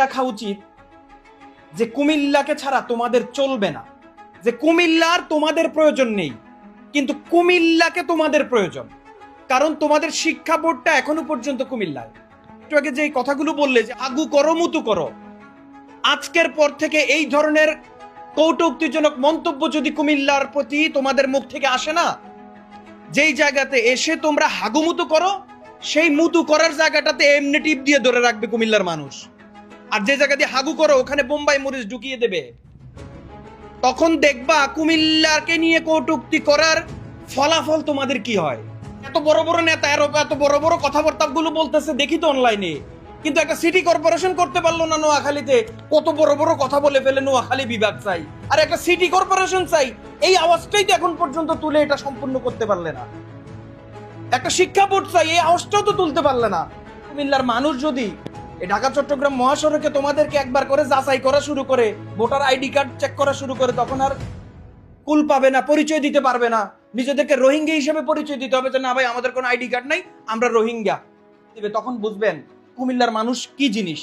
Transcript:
রাখা উচিত যে কুমিল্লাকে ছাড়া তোমাদের চলবে না। যে কুমিল্লার তোমাদের প্রয়োজন নেই, কিন্তু কুমিল্লাকে তোমাদের প্রয়োজন। কারণ তোমাদের শিক্ষা বোর্ডটা এখনও পর্যন্ত কুমিল্লায়। একটু আগে যে কথাগুলো বললে যে, আগু করো, মুতু করো। আজকের পর থেকে এই ধরনের কৌটুক্তিজনক মন্তব্য যদি কুমিল্লার প্রতি তোমাদের মুখ থেকে আসে না, যেই জায়গাতে এসে তোমরা হাগুমুতু করো, সেই মুতু করার জায়গাটাতে এমনি টিপ দিয়ে ধরে রাখবে কুমিল্লার মানুষ। আর যে জায়গা দিয়ে হাগু করো, ওখানে বোম্বাই মরিচ ঢুকিয়ে দেবে। তখন দেখবা কুমিল্লাকে নিয়ে কৌটুক্তি করার ফলাফল তোমাদের কি হয়? এত বড় বড় নেতা, এর এত বড় বড় কথাবার্তা গুলো বলতেছে, দেখি তো অনলাইনে কিন্তু একটা সিটি কর্পোরেশন করতে পারল না নোয়াখালীতে। কত বড় বড় কথা বলে ফেলে নোয়াখালী বিভাগ চাই। আর একটা সিটি কর্পোরেশন চাই। এই আওয়াজটাই তো এখন পর্যন্ত তুলে এটা সম্পূর্ণ করতে পারলে না। একটা শিক্ষা বোর্ড চাই, এই আওয়াজটাও তো তুলতে পারলে না। কুমিল্লার মানুষ যদি এই ঢাকা, চট্টগ্রাম মহাসড়কে তোমাদেরকে একবার করে যাচাই করা শুরু করে, ভোটার আইডি কার্ড চেক করা শুরু করে, তখন আর কুল পাবে না, পরিচয় দিতে পারবে না। নিজেদেরকে রোহিঙ্গা হিসেবে পরিচয় দিতে হবে যে, না ভাই, আমাদের কোনো আইডি কার্ড নাই, আমরা রোহিঙ্গা। তখন বুঝবেন কুমিল্লার মানুষ কি জিনিস?